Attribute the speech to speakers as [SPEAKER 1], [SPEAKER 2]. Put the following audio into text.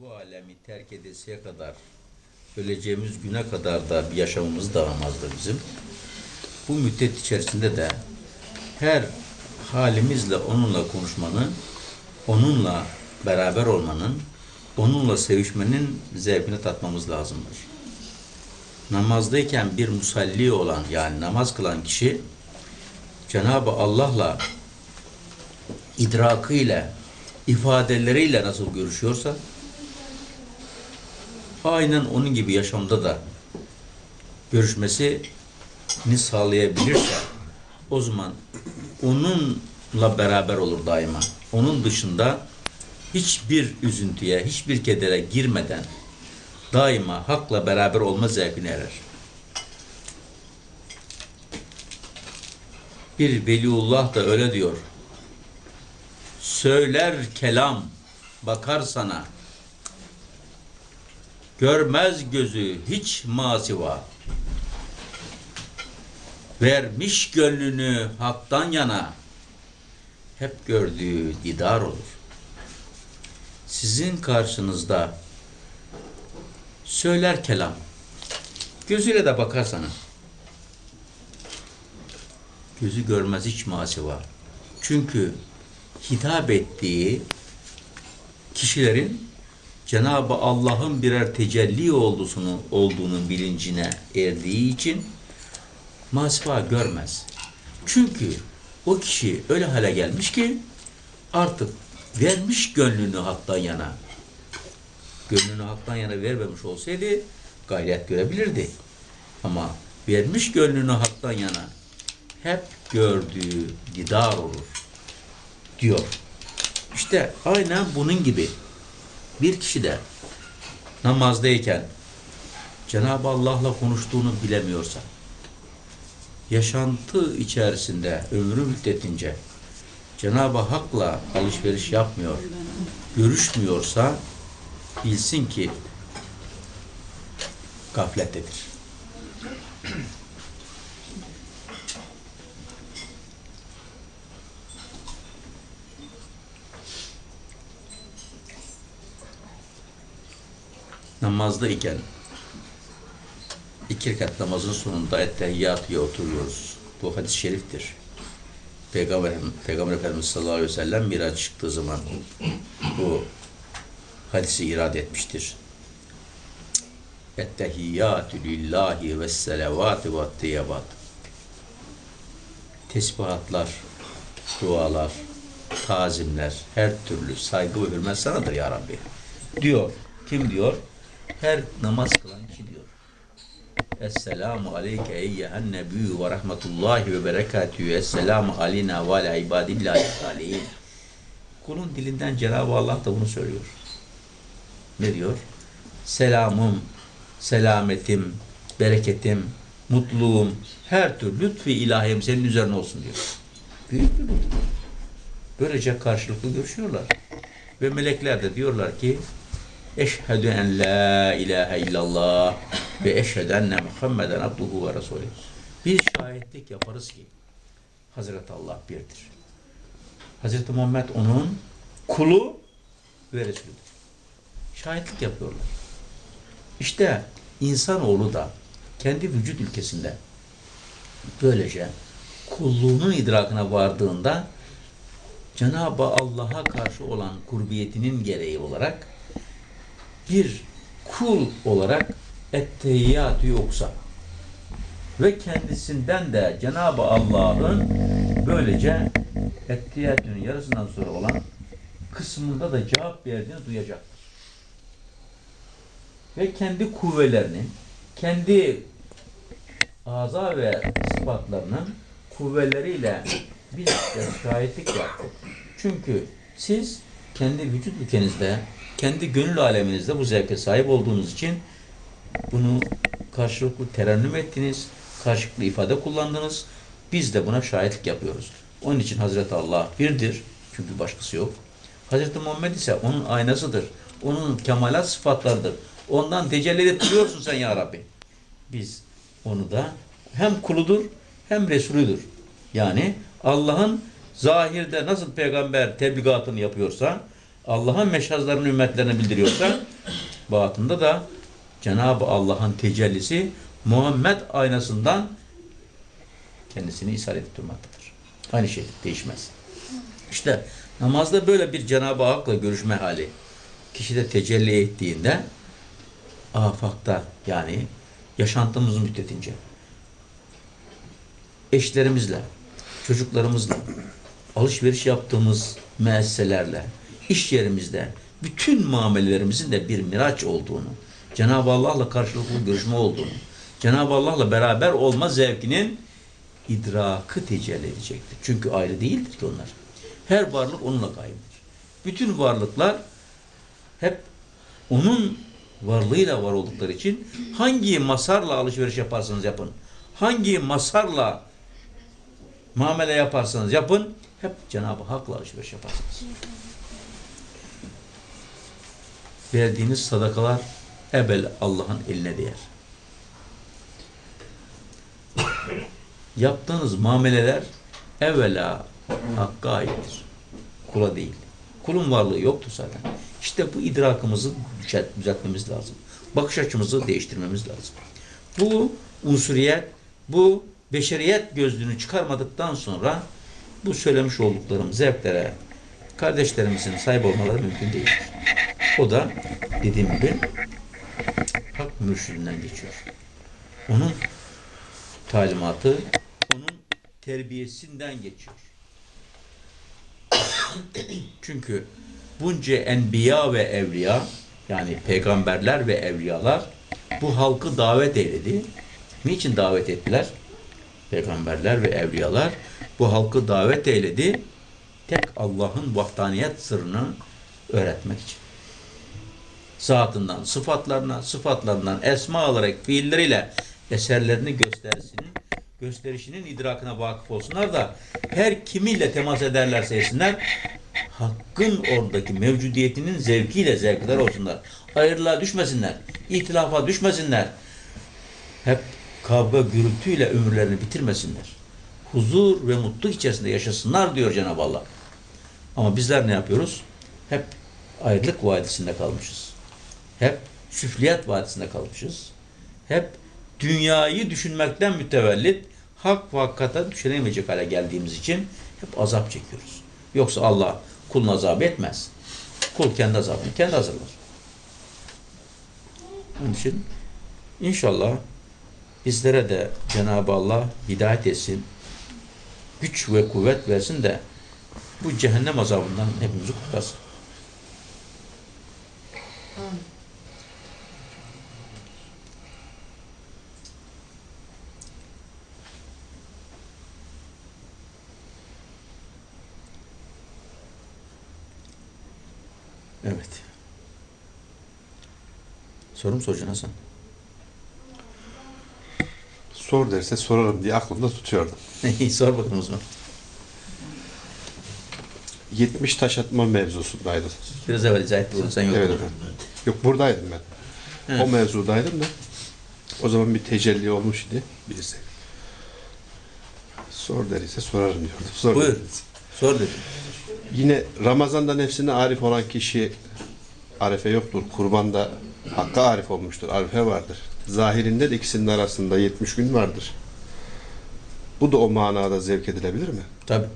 [SPEAKER 1] bu alemi terk edesiye kadar öleceğimiz güne kadar da bir yaşamımız dağılmazdı bizim. Bu müddet içerisinde de her halimizle onunla konuşmanın, onunla beraber olmanın, onunla sevişmenin zevkini tatmamız lazımdır. Namazdayken bir musalli olan yani namaz kılan kişi Cenab-ı Allah'la idrakıyla, ifadeleriyle nasıl görüşüyorsa aynen onun gibi yaşamda da görüşmesini sağlayabilirse o zaman onunla beraber olur daima. Onun dışında hiçbir üzüntüye, hiçbir kedere girmeden daima hakla beraber olma zevkine erer. Bir veliullah da öyle diyor. Söyler kelam, bakar sana. Görmez gözü hiç masiva. Vermiş gönlünü haktan yana. Hep gördüğü didar olur. Sizin karşınızda söyler kelam. Gözüyle de bakar sana. Gözü görmez hiç masiva. Çünkü hitap ettiği kişilerin Cenab-ı Allah'ın birer tecelli olduğunu, olduğunun bilincine erdiği için masiva görmez. Çünkü o kişi öyle hale gelmiş ki artık vermiş gönlünü haktan yana. Gönlünü haktan yana vermemiş olsaydı gayret görebilirdi. Ama vermiş gönlünü haktan yana hep gördüğü didar olur diyor. İşte aynen bunun gibi bir kişi de namazdayken Cenab-ı Allah'la konuştuğunu bilemiyorsa yaşantı içerisinde ömrü müddetince Cenab-ı Hak'la alışveriş yapmıyor, görüşmüyorsa bilsin ki gaflettedir. Namazda iken iki rekat namazın sonunda ettehiyyatüye oturuyoruz. Bu hadis-i şeriftir. Peygamber, Peygamber Efendimiz sallallahu aleyhi ve sellem miraç çıktığı zaman bu hadisi irade etmiştir. Ettehiyyatü lillahi ve selavatü ve tiyyabat. Tesbihatlar, dualar, tazimler, her türlü saygı ve hürmet sanadır ya Rabbi. Diyor. Kim diyor? Her namaz kılan kişi diyor. Esselamu aleyke eyyühen nebiyyü ve rahmetullahi ve berekatühü. Esselamu aleyna ve ala ibadillahi salihin. Kulun dilinden Cenab-ı Allah da bunu söylüyor. Ne diyor? Selamım, selametim, bereketim, mutluluğum, her türlü lütfi ilahim senin üzerine olsun diyor. Büyük bir lütuf. Böylece karşılıklı görüşüyorlar. Ve melekler de diyorlar ki Eşhedü en la ilahe illallah ve eşhedü enne Muhammeden abduhu ve resulü. Biz şahitlik yaparız ki Hazreti Allah birdir. Hazreti Muhammed onun kulu ve Resulüdür. Şahitlik yapıyorlar. İşte insanoğlu da kendi vücut ülkesinde böylece kulluğunun idrakına vardığında Cenab-ı Allah'a karşı olan kurbiyetinin gereği olarak bir kul olarak ettehiyyatü yoksa ve kendisinden de Cenab-ı Allah'ın böylece ettehiyyatünün yarısından sonra olan kısmında da cevap verdiğini duyacaktır. Ve kendi kuvvelerini, kendi aza ve sıfatlarının kuvveleriyle biz de şahitlik yaptık. Çünkü siz kendi vücut ülkenizde, kendi gönül aleminizde bu zevke sahip olduğunuz için bunu karşılıklı terennüm ettiniz, karşılıklı ifade kullandınız. Biz de buna şahitlik yapıyoruz. Onun için Hazreti Allah birdir. Çünkü başkası yok. Hazreti Muhammed ise onun aynasıdır. Onun kemalat sıfatlarıdır. Ondan tecelli ettiriyorsun sen ya Rabbi. Biz onu da hem kuludur hem Resulüdür. Yani Allah'ın zahirde nasıl peygamber tebligatını yapıyorsa Allah'ın meşazlarını ümmetlerine bildiriyorsa batında da Cenab-ı Allah'ın tecellisi Muhammed aynasından kendisini ishal edip durmaktadır. Aynı şey değişmez. İşte namazda böyle bir Cenab-ı Hak'la görüşme hali kişide tecelli ettiğinde afakta yani yaşantımız müddetince eşlerimizle, çocuklarımızla, alışveriş yaptığımız müesselerle, iş yerimizde bütün muamelelerimizin de bir miraç olduğunu, Cenab-ı Allah'la karşılıklı görüşme olduğunu, Cenab-ı Allah'la beraber olma zevkinin idrakı tecelli edecektir. Çünkü ayrı değildir ki onlar. Her varlık onunla kaimdir. Bütün varlıklar hep onun varlığıyla var oldukları için hangi masarla alışveriş yaparsanız yapın, hangi masarla muamele yaparsanız yapın, hep Cenab-ı Hak'la alışveriş yaparsınız. Verdiğiniz sadakalar ebel Allah'ın eline değer. Yaptığınız muameleler evvela Hakk'a aittir. Kula değil. Kulun varlığı yoktur zaten. İşte bu idrakımızı düzelt- düzeltmemiz lazım. Bakış açımızı değiştirmemiz lazım. Bu unsuriyet, bu beşeriyet gözlüğünü çıkarmadıktan sonra bu söylemiş olduklarım zevklere kardeşlerimizin sahip olmaları mümkün değildir. O da dediğim gibi hak mürşidinden geçiyor. Onun talimatı, onun terbiyesinden geçiyor. Çünkü bunca enbiya ve evliya yani peygamberler ve evliyalar bu halkı davet eyledi. Niçin davet ettiler? Peygamberler ve evliyalar bu halkı davet eyledi. Tek Allah'ın vahdaniyet sırrını öğretmek için. Zatından, sıfatlarına, sıfatlarından esma olarak fiilleriyle eserlerini gösterisinin, gösterişinin idrakına vakıf olsunlar da her kimiyle temas ederlerse etsinler, hakkın oradaki mevcudiyetinin zevkiyle zevkler olsunlar. Ayrılığa düşmesinler, ihtilafa düşmesinler. Hep kavga gürültüyle ömürlerini bitirmesinler. Huzur ve mutluluk içerisinde yaşasınlar diyor Cenab-ı Allah. Ama bizler ne yapıyoruz? Hep ayrılık vadisinde kalmışız. Hep süfliyat vadisinde kalmışız. Hep dünyayı düşünmekten mütevellit hak ve hakikata düşünemeyecek hale geldiğimiz için hep azap çekiyoruz. Yoksa Allah kulun azabı etmez. Kul kendi azabını kendi hazırlar. Onun için inşallah bizlere de Cenab-ı Allah hidayet etsin, güç ve kuvvet versin de bu cehennem azabından hepimizi kurtarsın. Evet. Sorum soracaksın Hasan.
[SPEAKER 2] Sor derse sorarım diye aklımda tutuyordum.
[SPEAKER 1] Sor bakalım o zaman.
[SPEAKER 2] 70 taş atma mevzusundaydım.
[SPEAKER 1] Biraz evvel izah etti bunu sen yok.
[SPEAKER 2] Evet efendim. Yok buradaydım ben.
[SPEAKER 1] Evet.
[SPEAKER 2] O mevzudaydım da. O zaman bir tecelli olmuş idi birisi. Sor derse sorarım diyordum. Sor
[SPEAKER 1] Buyur.
[SPEAKER 2] dediniz.
[SPEAKER 1] Sor dedim.
[SPEAKER 2] Yine Ramazan'da nefsine arif olan kişi arife yoktur. Kurbanda hakka arif olmuştur. Arife vardır. Zahirinde de ikisinin arasında 70 gün vardır. Bu da o manada zevk edilebilir mi?
[SPEAKER 1] Tabii.